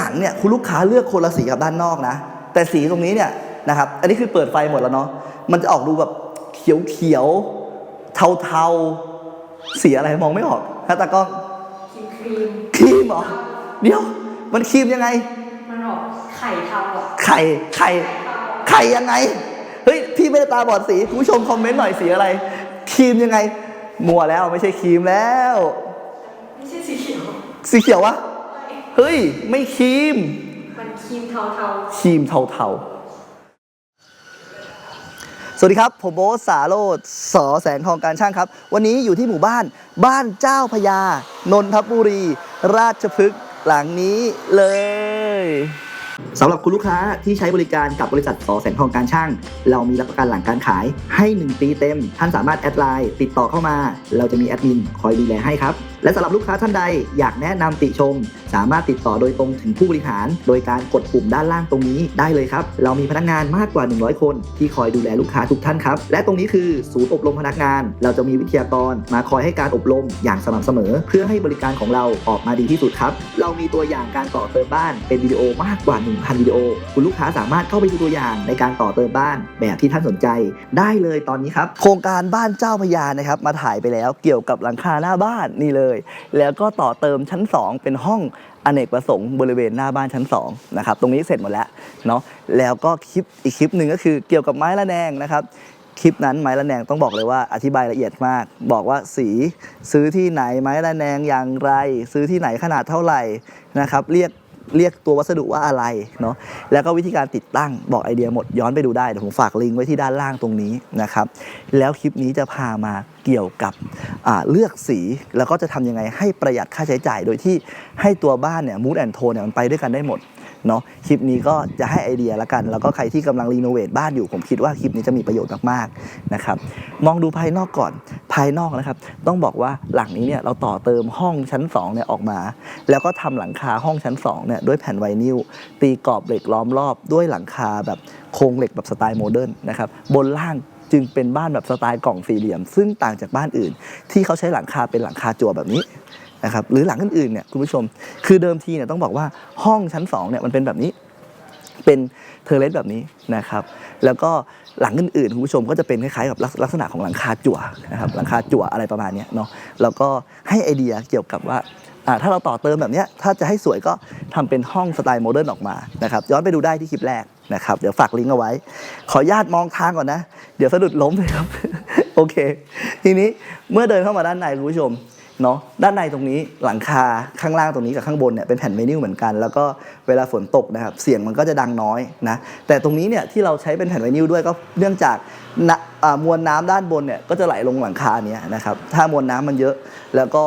นังเนี่ยคุณลูกค้าเลือกคนละสีกับด้านนอกนะ แต่สีตรงนี้เนี่ยนะครับ อันนี้คือเปิดไฟหมดแล้วเนาะ มันจะออกดูแบบเขียวเขียวเทาเทาๆสีอะไรมองไม่ออกฮะตากล้องครีมครีมครีมเหรอ เดี๋ยว มันครีมยังไง มันออกไข่เทาอะไข่ไข่ไข่ยังไง เฮ้ย พี่ไม่ได้ตาบอดสีคุณผู้ชมคอมเมนต์หน่อยสีอะไร ครีมยังไง มัวแล้วไม่ใช่ครีมแล้ว ไม่ใช่สีเขียว สีเขียววะ เฮ้ย ไม่ครีม มันครีมเทาเทาครีมเทาๆ สวัสดีครับ ผมโบ๊ทสาโรดสอแสงทองการช่างครับ วันนี้อยู่ที่หมู่บ้านบ้านเจ้าพญานนทบุรี ราชพฤกษ์หลังนี้เลยสำหรับคุณลูกค้าที่ใช้บริการกับบริษัทสอแสงทองการช่าง เรามีรับประกันหลังการขายให้ 1 ปีเต็ม ท่านสามารถแอดไลน์ติดต่อเข้ามา เราจะมีแอดมินคอยดูแลให้ครับ และสำหรับลูกค้าท่านใดอยากแนะนำติชม สามารถติดต่อโดยตรงถึงผู้บริหาร โดยการกดปุ่มด้านล่างตรงนี้ได้เลยครับ เรามีพนักงานมากกว่า 100 คน ที่คอยดูแลลูกค้าทุกท่านครับ และตรงนี้คือศูนย์อบรมพนักงาน เราจะมีวิทยากรมาคอยให้การอบรมอย่างสม่ำเสมอ เพื่อให้บริการของเราออกมาดีที่สุดครับ เรามีตัวอย่างการต่อเติมบ้านเป็นวิดีโอมากกว่า 1,000 วิดีโอ คุณลูกค้าสามารถเข้าไปดูตัวอย่างในการต่อเติมบ้านแบบที่ท่านสนใจ ได้เลยตอนนี้ครับโครงการบ้านเจ้าพญานะครับมาถ่ายไปแล้วเกี่ยวกับหลังคาหน้าบ้านนี่เลย แล้วก็ต่อเติมชั้น 2 เป็นห้องอเนกประสงค์บริเวณหน้าบ้านชั้น2นะครับตรงนี้เสร็จหมดแล้วเนาะแล้วก็คลิปอีกคลิปหนึ่งก็คือเกี่ยวกับไม้ละแนงนะครับคลิปนั้นไม้ละแนงต้องบอกเลยว่าอธิบายละเอียดมาก บอกว่าสีซื้อที่ไหนไม้ละแนงอย่างไร ซื้อที่ไหนขนาดเท่าไหร่นะครับเรียก เรียกตัววัสดุว่าอะไรเนาะแล้วก็วิธีการติดตั้งบอกไอเดียหมดย้อนไปดูได้เดี๋ยวผมฝากลิงก์ไว้ที่ด้านล่างตรงนี้นะครับแล้วคลิปนี้จะพามาเกี่ยวกับเลือกสีแล้วก็จะทำยังไงให้ประหยัดค่าใช้จ่ายโดยที่ให้ตัวบ้านเนี่ยมูดแอนโทนเนี่ยมันไปด้วยกันได้หมด เนาะคลิปนี้ก็จะให้ไอเดียละกัน แล้วก็ใครที่กำลังรีโนเวทบ้านอยู่ ผมคิดว่าคลิปนี้จะมีประโยชน์มากๆนะครับมองดูภายนอกก่อนภายนอกนะครับ ต้องบอกว่าหลังนี้เนี่ยเราต่อเติมห้องชั้น2เนี่ยออกมา แล้วก็ทำหลังคาห้องชั้น2เนี่ยด้วยแผ่นไวนิลตีกรอบเหล็กล้อมรอบด้วยหลังคาแบบโครงเหล็กแบบสไตล์โมเดิร์นนะครับบนล่างจึงเป็นบ้านแบบสไตล์กล่องสี่เหลี่ยม ซึ่งต่างจากบ้านอื่น ที่เขาใช้หลังคาเป็นหลังคาจั่วแบบนี้ นะครับหรือหลังอื่นๆเนี่ยคุณผู้ชม คือเดิมทีเนี่ยต้องบอกว่าห้องชั้น2เนี่ยมันเป็นแบบนี้เป็นเทอร์เลสแบบนี้นะครับ แล้วก็หลังอื่นๆคุณผู้ชมก็จะเป็นคล้ายๆกับลักษณะของหลังคาจั่วนะครับหลังคาจั่วอะไรประมาณนี้เนาะแล้วก็ให้ไอเดียเกี่ยวกับว่าถ้าเราต่อเติมแบบเนี้ยถ้าจะให้สวยก็ทำเป็นห้องสไตล์โมเดิร์นออกมานะครับย้อนไปดูได้ที่คลิปแรกนะครับเดี๋ยวฝากลิงก์เอาไว้ ขอญาตมองทางก่อนนะ เดี๋ยวสะดุดล้มเลยครับ โอเค ทีนี้เมื่อเดินเข้ามาด้านในคุณผู้ชม เนาะด้านในตรงนี้หลังคาข้างล่างตรงนี้กับข้างบนเนี่ยเป็นแผ่นเมนิวเหมือนกัน แล้วก็เวลาฝนตกนะครับเสียงมันก็จะดังน้อยนะแต่ตรงนี้เนี่ยที่เราใช้เป็นแผ่นเมนิวด้วยก็เนื่องจากมวลน้ำด้านบนเนี่ยก็จะไหลลงหลังคาเนี้ยนะครับถ้ามวลน้ำมันเยอะแล้วก็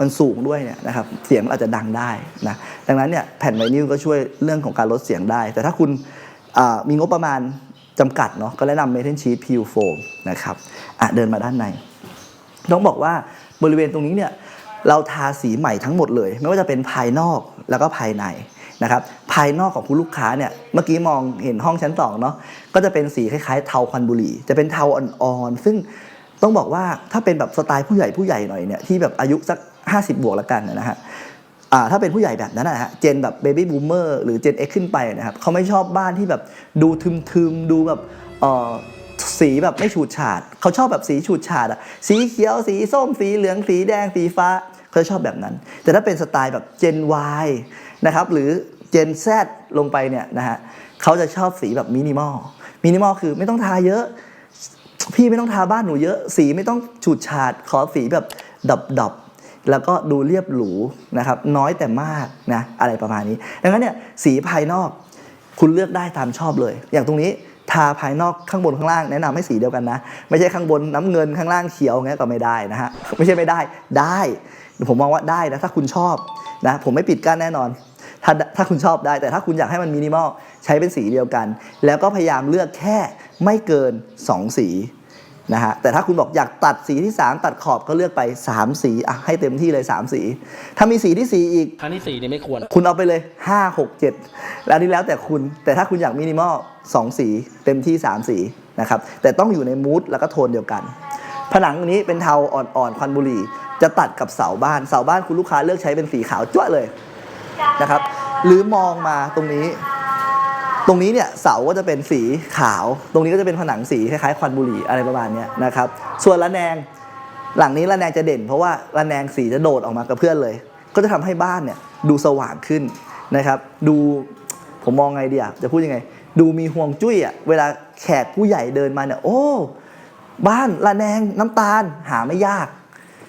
มันสูงด้วยเนี่ยนะครับเสียงอาจจะดังได้นะดังนั้นเนี่ยแผ่นไวนิลก็ช่วยเรื่องของการลดเสียงได้ แต่ถ้าคุณมีงบประมาณจำกัดเนาะก็แนะนำเมทัลชีตพิวโฟมนะครับอะเดินมาด้านใน ต้องบอกว่า บริเวณตรงนี้เนี่ยเราทาสีใหม่ทั้งหมดเลย ไม่ว่าจะเป็นภายนอกแล้วก็ภายในนะครับภายนอกของคุณลูกค้าเนี่ยเมื่อกี้มองเห็นห้องชั้นสองเนาะก็จะเป็นสีคล้ายๆเทาควันบุหรี่ จะเป็นเทาอ่อนๆซึ่งต้องบอกว่าถ้าเป็นแบบสไตล์ผู้ใหญ่ผู้ใหญ่หน่อยเนี่ยที่แบบอายุสัก 50 บวกแล้วกันนะฮะอ่าถ้าเป็นผู้ใหญ่แบบนั้นนะฮะเจนแบบเบบี้บูมเมอร์หรือเจน X ขึ้นไปนะครับเขาไม่ชอบบ้านที่แบบดูทึมๆดูแบบเอ่อ สีแบบไม่ฉูดฉาดเขาชอบแบบสีฉูดฉาดอะสีเขียวสีส้มสีเหลืองสีแดงสีฟ้าเขาชอบแบบนั้น แต่ถ้าเป็นสไตล์แบบ Gen Y นะครับหรือ Gen Z ลงไปเนี่ยนะฮะเขาจะชอบสีแบบมินิมอลมินิมอลคือไม่ต้องทาเยอะ พี่ไม่ต้องทาบ้านหนูเยอะ สีไม่ต้องฉูดฉาดขอสีแบบดับดับแล้วก็ดูเรียบหรูนะครับ น้อยแต่มากนะอะไรประมาณนี้ ดังนั้นเนี่ยสีภายนอกคุณเลือกได้ตามชอบเลย อย่างตรงนี้ ทาภายนอกข้างบนข้างล่างแนะนำให้สีเดียวกันนะ ไม่ใช่ข้างบนน้ำเงินข้างล่างเขียวงี้ก็ไม่ได้นะฮะไม่ใช่ไม่ได้ได้ ผมมองว่าได้นะถ้าคุณชอบนะผมไม่ปิดกั้นแน่นอนถ้าถ้าคุณชอบได้ แต่ถ้าคุณอยากให้มันมินิมอลใช้เป็นสีเดียวกัน แล้วก็พยายามเลือกแค่ไม่เกิน 2 สี นะฮะแต่ถ้าคุณบอกอยากตัดสีที่ 3 ตัดขอบก็เลือกไป 3 สีอะให้เต็มที่เลย 3 สี ถ้ามีสีที่ 4 อีก ครั้งที่สี่นี่ไม่ควร คุณเอาไปเลย 5 6 7 แล้วอันนี้แล้วแต่คุณ แต่ถ้าคุณอยากมินิมอล2 สีเต็มที่ 3 สีนะครับแต่ต้องอยู่ในมูดแล้วก็โทนเดียวกัน ผนังอันนี้เป็นเทาอ่อนๆควันบุหรี่ จะตัดกับเสาบ้านเสาบ้านคุณลูกค้าเลือกใช้เป็นสีขาวจ้วะเลยนะครับหรือมองมาตรงนี้ ตรงนี้เนี่ยเสาก็จะเป็นสีขาว ตรงนี้ก็จะเป็นผนังสีคล้ายๆควันบุหรี่อะไรประมาณนี้นะครับ ส่วนระแนง หลังนี้ระแนงจะเด่น เพราะว่าระแนงสีจะโดดออกมากับเพื่อนเลย ก็จะทำให้บ้านเนี่ยดูสว่างขึ้นนะครับ ดูผมมองไงเดีอะจะพูดยังไง ดูมีห่วงจุ้ยอะเวลาแขกผู้ใหญ่เดินมาเนี่ยโอ้บ้านระแนงน้ำตาลหาไม่ยาก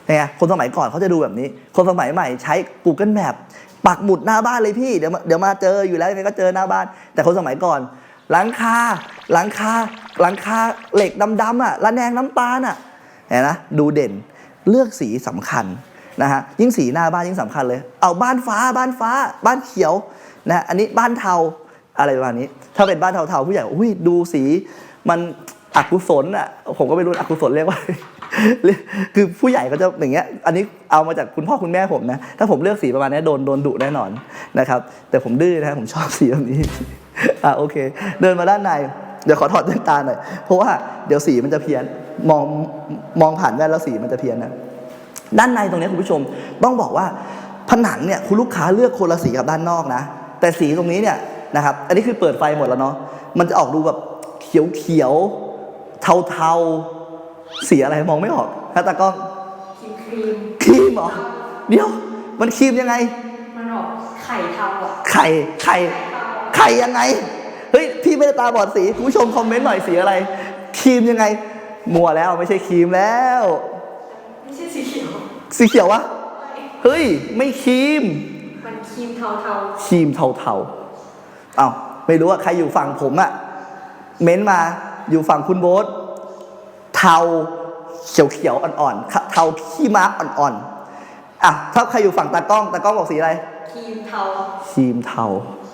ไงคนสมัยก่อนเขาจะดูแบบนี้ คนสมัยใหม่ใช้ Google Map ปักหมุดหน้าบ้านเลยพี่เดี๋ยวมาเดี๋ยวมาเจออยู่แล้วยังไงก็เจอหน้าบ้าน แต่คนสมัยก่อน หลังคาหลังคาหลังคาเหล็กดำๆอะระแนงน้ำตาลอะเห็นนะดูเด่นเลือกสีสำคัญนะฮะยิ่งสีหน้าบ้านยิ่งสำคัญเลย เอาบ้านฟ้าบ้านฟ้า บ้านเขียวนะอันนี้บ้านเทาอะไรประมาณนี้ ถ้าเป็นบ้านเทาๆผู้ใหญ่อกอุ้ยดูสีมันอกุศลอะผมก็ไม่รู้อกุศลเรียกว่า คือผู้ใหญ่ก็จะอย่างเงี้ย อันนี้เอามาจากคุณพ่อคุณแม่ผมนะ ถ้าผมเลือกสีประมาณนี้โดนโดนดุแน่นอนนะครับ แต่ผมดื้อนะผมชอบสีแบบนี้ อะโอเค เดินมาด้านใน เดี๋ยวขอถอดแว่นตาหน่อย เพราะว่าเดี๋ยวสีมันจะเพี้ยน มองมองผ่านแว่นแล้วสีมันจะเพี้ยนนะ ด้านในตรงนี้คุณผู้ชมต้องบอกว่าผนังเนี่ยคุณลูกค้าเลือกคนละสีกับด้านนอกนะ แต่สีตรงนี้เนี่ยนะครับ อันนี้คือเปิดไฟหมดแล้วเนาะ มันจะออกดูแบบเขียวเขียวๆเทา สีอะไรมองไม่ออกฮะตากล้องครีมครีมครีมเหรอเดี๋ยว มันครีมยังไง มันออกไข่เทาอะไข่ไข่ไข่ยังไง เฮ้ย พี่ไม่ได้ตาบอดสีคุณผู้ชมคอมเมนต์หน่อยสีอะไร ครีมยังไง มัวแล้วไม่ใช่ครีมแล้ว ไม่ใช่สีเขียว สีเขียววะ เฮ้ย ไม่ครีม มันครีมเทาเทาครีมเทาๆเอาไม่รู้ว่าใครอยู่ฝั่งผมอะเม้นมาอยู่ฝั่งคุณโบ๊ท เทาเขียวๆอ่อนๆเทาขี้ม้าอ่อนๆอะถ้าใครอยู่ฝั่งตากล้องตากล้องบอกสีอะไรครีมเทาครีมเทา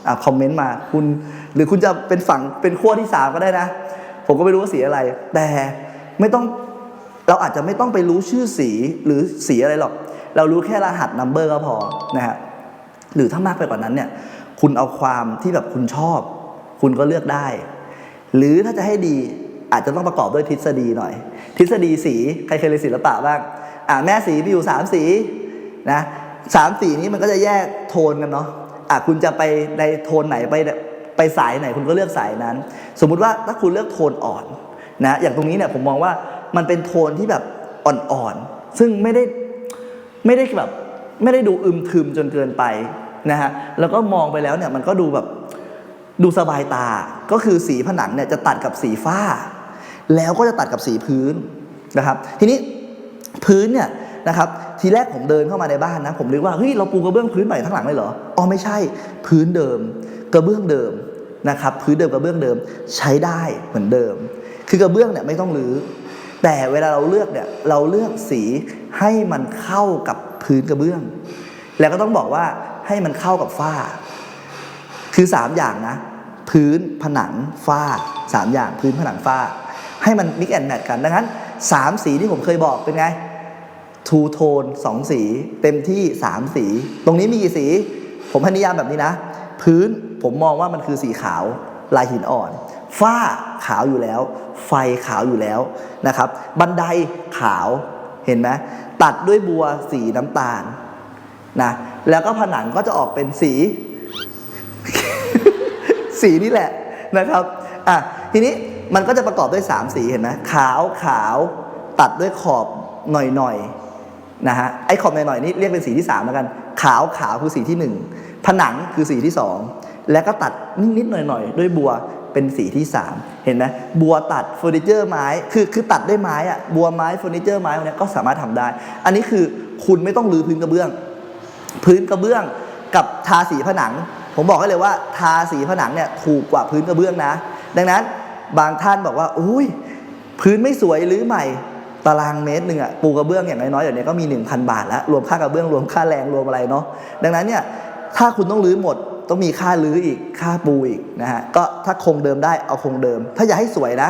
อะคอมเมนต์มาคุณหรือคุณจะเป็นฝั่งเป็นขั้วที่สามก็ได้นะ ผมก็ไม่รู้ว่าสีอะไร แต่ไม่ต้องเราอาจจะไม่ต้องไปรู้ชื่อสีหรือสีอะไรหรอก เรารู้แค่รหัสนัมเบอร์ก็พอนะฮะหรือถ้ามากไปกว่านั้นเนี่ย คุณเอาความที่แบบคุณชอบ คุณก็เลือกได้ หรือถ้าจะให้ดี อาจจะต้องประกอบด้วยทฤษฎีหน่อย ทฤษฎีสีใครเคยเรียนศิลปะบ้างอะแม่สีมีอยู่สามสีนะสามสีนี้มันก็จะแยกโทนกันเนาะอะคุณจะไปในโทนไหนไปไปสายไหนคุณก็เลือกสายนั้น สมมุติว่าถ้าคุณเลือกโทนอ่อนนะอย่างตรงนี้เนี่ยผมมองว่ามันเป็นโทนที่แบบอ่อนๆซึ่งไม่ได้ไม่ได้แบบไม่ได้ดูอึมครึมจนเกินไปนะฮะแล้วก็มองไปแล้วเนี่ยมันก็ดูแบบดูสบายตาก็คือสีผนังเนี่ยจะตัดกับสีฝ้า แล้วก็จะตัดกับสีพื้นนะครับ ทีนี้พื้นเนี่ยนะครับทีแรกผมเดินเข้ามาในบ้านนะ ผมนึกว่าเฮ้ยเราปูกระเบื้องพื้นใหม่ทั้งหลังเลยเหรออ๋อไม่ใช่พื้นเดิม กระเบื้องเดิมนะครับ พื้นเดิมกระเบื้องเดิมใช้ได้เหมือนเดิม คือกระเบื้องเนี่ยไม่ต้องรื้อแต่เวลาเราเลือกเนี่ยเราเลือกสีให้มันเข้ากับพื้นกระเบื้อง แล้วก็ต้องบอกว่าให้มันเข้ากับฝ้า คือสามอย่างนะ พื้นผนังฝ้าสามอย่างพื้นผนังฝ้า ให้มันมิกแอนแมทกันดังนั้นสามสีที่ผมเคยบอกเป็นไงทูโทนสองสี เต็มที่สามสี ตรงนี้มีกี่สี ผมให้นิยามแบบนี้นะ พื้นผมมองว่ามันคือสีขาวลายหินอ่อน ฝ้าขาวอยู่แล้ว ไฟขาวอยู่แล้วนะครับ บันไดขาวเห็นไหมตัดด้วยบัวสีน้ำตาลนะแล้วก็ผนังก็จะออกเป็นสี สีนี่แหละนะครับอะทีนี้ มันก็จะประกอบด้วย 3 สีเห็นไหมขาวขาวตัดด้วยขอบหน่อยๆนะฮะไอ้ขอบหน่อยๆนี่เรียกเป็นสีที่3แล้วกัน ขาวขาวคือสีที่ 1 ผนังคือสีที่ 2 แล้วก็ตัดนิดๆหน่อยๆด้วยบัวเป็นสีที่ 3 เห็นไหมบัวตัดเฟอร์นิเจอร์ไม้คือคือตัดด้วยไม้อะบัวไม้เฟอร์นิเจอร์ไม้พวกนี้ก็สามารถทำได้ อันนี้คือคุณไม่ต้องรื้อพื้นกระเบื้อง พื้นกระเบื้องกับทาสีผนัง ผมบอกให้เลยว่าทาสีผนังเนี่ยถูกกว่าพื้นกระเบื้องนะ ดังนั้น บางท่านบอกว่าอุ้ยพื้นไม่สวยหรือใหม่ตารางเมตรหนึ่งอะปูกระเบื้องอย่างน้อยๆเดี๋ยวนี้ก็มี 1,000 บาทแล้ว รวมค่ากระเบื้องรวมค่าแรงรวมอะไรเนาะดังนั้นเนี่ยถ้าคุณต้องรื้อหมดต้องมีค่ารื้ออีกค่าปูอีกนะฮะก็ถ้าคงเดิมได้เอาคงเดิม ถ้าอยากให้สวยนะ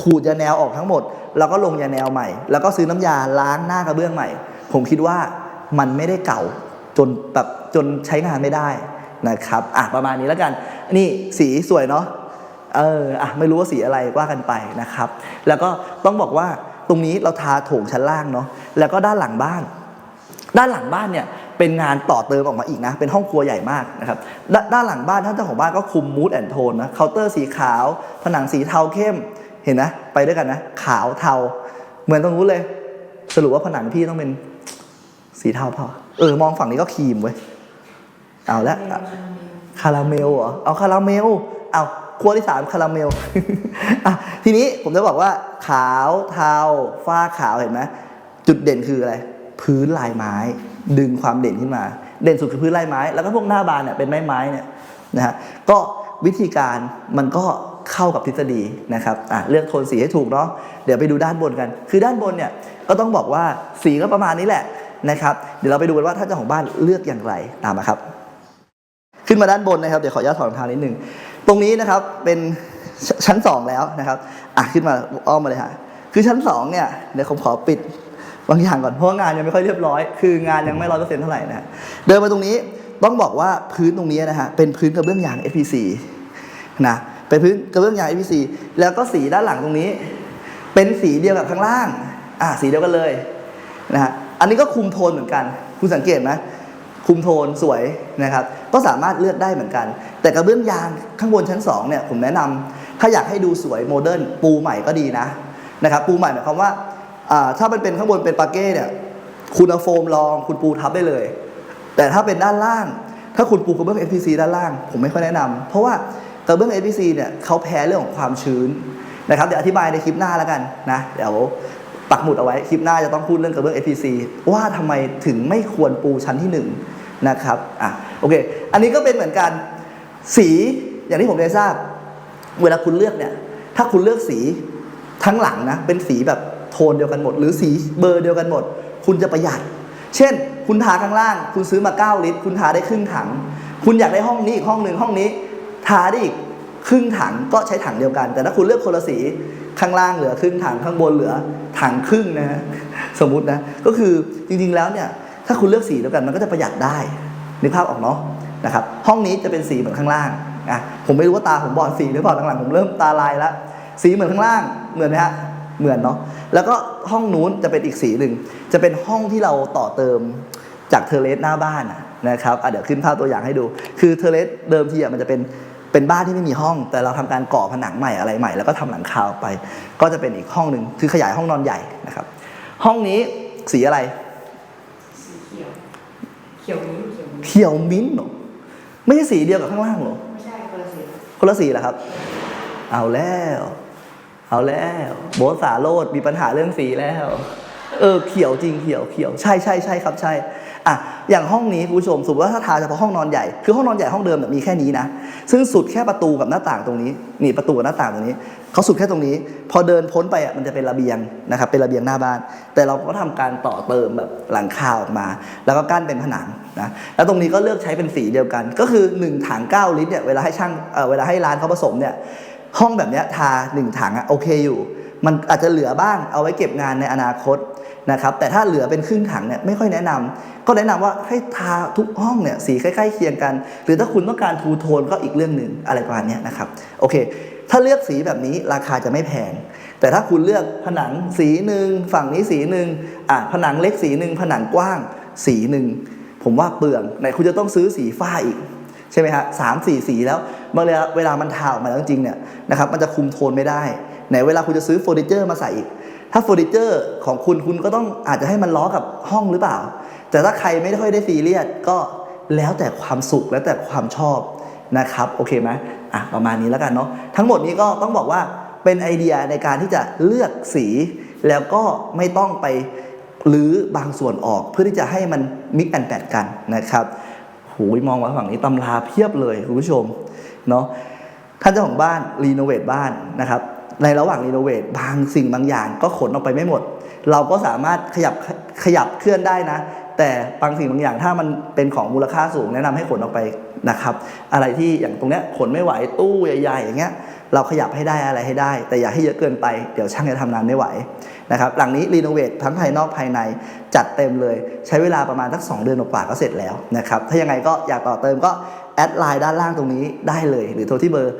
ขูดยาแนวออกทั้งหมด แล้วก็ลงยาแนวใหม่ แล้วก็ซื้อน้ำยาล้างหน้ากระเบื้องใหม่ ผมคิดว่ามันไม่ได้เก่าจนแบบจนใช้งานไม่ได้นะครับอะประมาณนี้แล้วกัน นี่สีสวยเนาะ เอออะไม่รู้ว่าสีอะไรว่ากันไปนะครับ แล้วก็ต้องบอกว่าตรงนี้เราทาโถงชั้นล่างเนาะแล้วก็ด้านหลังบ้าน ด้านหลังบ้านเนี่ยเป็นงานต่อเติมออกมาอีกนะ เป็นห้องครัวใหญ่มากนะครับดด้านหลังบ้านท่านเจ้าของบ้านก็คุมมูดแอนโทนนะเคาน์เตอร์สีขาว ผนังสีเทาเข้มเห็นนะ ไปด้วยกันนะ ขาวเทา เหมือนตรงนู้นเลย สรุปว่าผนังพี่ต้องเป็นสีเทาพอเออ มองฝั่งนี้ก็ครีมเว้ยเอาละคาราเมลเหรอเอาคาราเมลเอา ครัวที่สามคาราเมลทีนี้ผมจะบอกว่า ขาวเทาฝ้าขาวเห็นไหมจุดเด่นคืออะไร พื้นลายไม้ ดึงความเด่นขึ้นมา เด่นสุดคือพื้นลายไม้ แล้วก็พวกหน้าบานเนี่ยเป็นไม้ไม้เนี่ยนะฮะก็วิธีการมันก็เข้ากับทฤษฎีนะครับอะเลือกโทนสีให้ถูกเนาะเดี๋ยวไปดูด้านบนกัน คือด้านบนเนี่ยก็ต้องบอกว่าสีก็ประมาณนี้แหละนะครับ เดี๋ยวเราไปดูกันว่าท่านเจ้าของบ้านเลือกอย่างไรตามมาครับ ขึ้นมาด้านบนนะครับ เดี๋ยวขออนุญาตถอดรองเท้านิดนึง ตรงนี้นะครับเป็นชชั้น 2 แล้วนะครับอะขึ้นมาอ้อมมาเลยฮะคือชั้น 2 เนี่ยเดี๋ยวผมขอปิดบางอย่างก่อนเพราะงานยังไม่ค่อยเรียบร้อย คืองานยังไม่ร้อยเปอร์เซ็นต์เท่าไหร่นะฮะเดินมาตรงนี้ต้องบอกว่าพื้นตรงนี้นะฮะเป็นพื้นกระเบื้องยาง FPC นะเป็นพื้นกระเบื้องยาง FPC แล้วก็สีด้านหลังตรงนี้ เป็นสีเดียวกับข้างล่างอะสีเดียวกันเลยนะฮะอันนี้ก็คุมโทนเหมือนกัน คุณสังเกตไหม คุมโทนสวยนะครับ ก็สามารถเลือกได้เหมือนกัน แต่กระเบื้องยางข้างบนชั้น2เนี่ยผมแนะนำถ้าอยากให้ดูสวยโมเดิร์นปูใหม่ก็ดีนะนะครับ ปูใหม่หมายความว่าถ้ามันเป็นข้างบนเป็นปาเก้เนี่ยคุณเอาโฟมรองคุณปูทับได้เลย แต่ถ้าเป็นด้านล่าง ถ้าคุณปูกระเบื้อง FPC ด้านล่าง ผมไม่ค่อยแนะนำเพราะว่ากระเบื้อง FPC เนี่ยเขาแพ้เรื่องของความชื้นนะครับเดี๋ยวอธิบายในคลิปหน้าแล้วกันนะเดี๋ยว ปักหมุดเอาไว้ คลิปหน้าจะต้องพูดเรื่องกระเบื้อง FPC ว่าทำไมถึงไม่ควรปูชั้นที่หนึ่งนะครับอะโอเค อันนี้ก็เป็นเหมือนกันสีอย่างที่ผมได้ทราบ เวลาคุณเลือกเนี่ย ถ้าคุณเลือกสีทั้งหลังนะ เป็นสีแบบโทนเดียวกันหมด หรือสีเบอร์เดียวกันหมด คุณจะประหยัด เช่น คุณทาข้างล่าง คุณซื้อมา 9 ลิตร คุณทาได้ครึ่งถัง คุณอยากได้ห้องนี้อีกห้องหนึ่งห้องนี้ ทาได้อีก ครึ่งถังก็ใช้ถังเดียวกัน แต่ถ้าคุณเลือกคนละสีข้างล่างเหลือครึ่งถังข้างบนเหลือถังครึ่งนะฮะสมมตินะก็คือจริงๆแล้วเนี่ยถ้าคุณเลือกสีเดียวกันมันก็จะประหยัดได้นึกภาพออกเนาะนะครับห้องนี้จะเป็นสีเหมือนข้างล่างอะผมไม่รู้ว่าตาผมบอดสีหรือเปล่าหลังๆผมเริ่มตาลายแล้วสีเหมือนข้างล่างเหมือนไหมฮะเหมือนเนาะแล้วก็ห้องนู้นจะเป็นอีกสีหนึ่งจะเป็นห้องที่เราต่อเติมจากเทเลสหน้าบ้านนะครับอะเดี๋ยวขึ้นภาพตัวอย่างให้ดู คือเทเลสเดิมทีอะมันจะเป็น เป็นบ้านที่ไม่มีห้อง แต่เราทำการก่อผนังใหม่อะไรใหม่ แล้วก็ทำหลังคาออกไป ก็จะเป็นอีกห้องหนึ่งคือขยายห้องนอนใหญ่นะครับ ห้องนี้สีอะไรสีเขียวเขียวนี้เขียวนี้เขียวมิ้นท์เหรอไม่ใช่สีเดียวกับข้างล่างเหรอไม่ใช่คนละสีคนละสีเหรอครับ เอาแล้ว เอาแล้วโบทสาโรดมีปัญหาเรื่องสีแล้ว เออเขียวจริงเขียวเขียวใช่ใช่ใช่ครับใช่ อะอย่างห้องนี้คุณผู้ชมสมมติว่าถ้าทาเฉพาะห้องนอนใหญ่คือห้องนอนใหญ่ห้องเดิมเนี่ยมีแค่นี้นะซึ่งสุดแค่ประตูกับหน้าต่างตรงนี้ นี่ประตูกับหน้าต่างตรงนี้เขาสุดแค่ตรงนี้ พอเดินพ้นไปอะมันจะเป็นระเบียงนะครับเป็นระเบียงหน้าบ้าน แต่เราก็ทำการต่อเติมแบบหลังคาออกมา แล้วก็กั้นเป็นผนังนะแล้วตรงนี้ก็เลือกใช้เป็นสีเดียวกัน ก็คือ1ถัง9ลิตรเนี่ยเวลาให้ช่างเออเวลาให้ร้านเขาผสมเนี่ยห้องแบบเนี้ยทาหนึ่งถังอะโอเคอยู่ มันอาจจะเหลือบ้างเอาไว้เก็บงานในอนาคต นะครับแต่ถ้าเหลือเป็นครึ่งถังเนี่ยไม่ค่อยแนะนำก็แนะนำว่าให้ทาทุกห้องเนี่ยสีใกล้ๆเคียงกัน หรือถ้าคุณต้องการทูโทนก็อีกเรื่องหนึ่งอะไรประมาณนี้นะครับโอเค ถ้าเลือกสีแบบนี้ราคาจะไม่แพง แต่ถ้าคุณเลือกผนังสีหนึ่งฝั่งนี้สีหนึ่งอะผนังเล็กสีหนึ่งผนังกว้างสีหนึ่งผมว่าเปลืองไหนคุณจะต้องซื้อสีฝ้าอีกใช่ไหมฮะสามสี่สีแล้วบางเวลาเวลามันทาออกมาแล้วจริงๆเนี่ยนะครับมันจะคุมโทนไม่ได้ไหนเวลาคุณจะซื้อเฟอร์นิเจอร์มาใส่อีก ถ้าเฟอร์นิเจอร์ของคุณคุณก็ต้องอาจจะให้มันล้อกับห้องหรือเปล่า แต่ถ้าใครไม่ค่อยได้ซีเรียสก็แล้วแต่ความสุขแล้วแต่ความชอบนะครับโอเคไหมอะประมาณนี้แล้วกันเนาะทั้งหมดนี้ก็ต้องบอกว่าเป็นไอเดียในการที่จะเลือกสี แล้วก็ไม่ต้องไปหรือบางส่วนออกเพื่อที่จะให้มันมิกแอนแตกันนะครับหูยมองมาฝั่งนี้ตำราเพียบเลยคุณผู้ชมเนาะท่านเจ้าของบ้านรีโนเวทบ้านนะครับ ในระหว่างรีโนเวทบางสิ่งบางอย่างก็ขนออกไปไม่หมด เราก็สามารถขยับขยับเคลื่อนได้นะ แต่บางสิ่งบางอย่างถ้ามันเป็นของมูลค่าสูง แนะนำให้ขนออกไปนะครับ อะไรที่อย่างตรงเนี้ยขนไม่ไหวตู้ใหญ่ๆอย่างเงี้ยเราขยับให้ได้อะไรให้ได้ แต่อย่าให้เยอะเกินไปเดี๋ยวช่างจะทำงานไม่ไหว นะครับหลังนี้รีโนเวททั้งภายนอกภายในจัดเต็มเลย ใช้เวลาประมาณสัก 2 เดือนกว่าก็เสร็จแล้วนะครับถ้ายังไงก็อยากต่อเติมก็แอดไลน์ด้านล่างตรงนี้ได้เลย หรือโทรที่เบอร์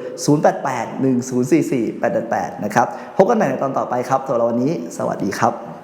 0881044888 นะครับ พบกันใหม่ในตอนต่อไปครับสำหรับวันนี้ สวัสดีครับ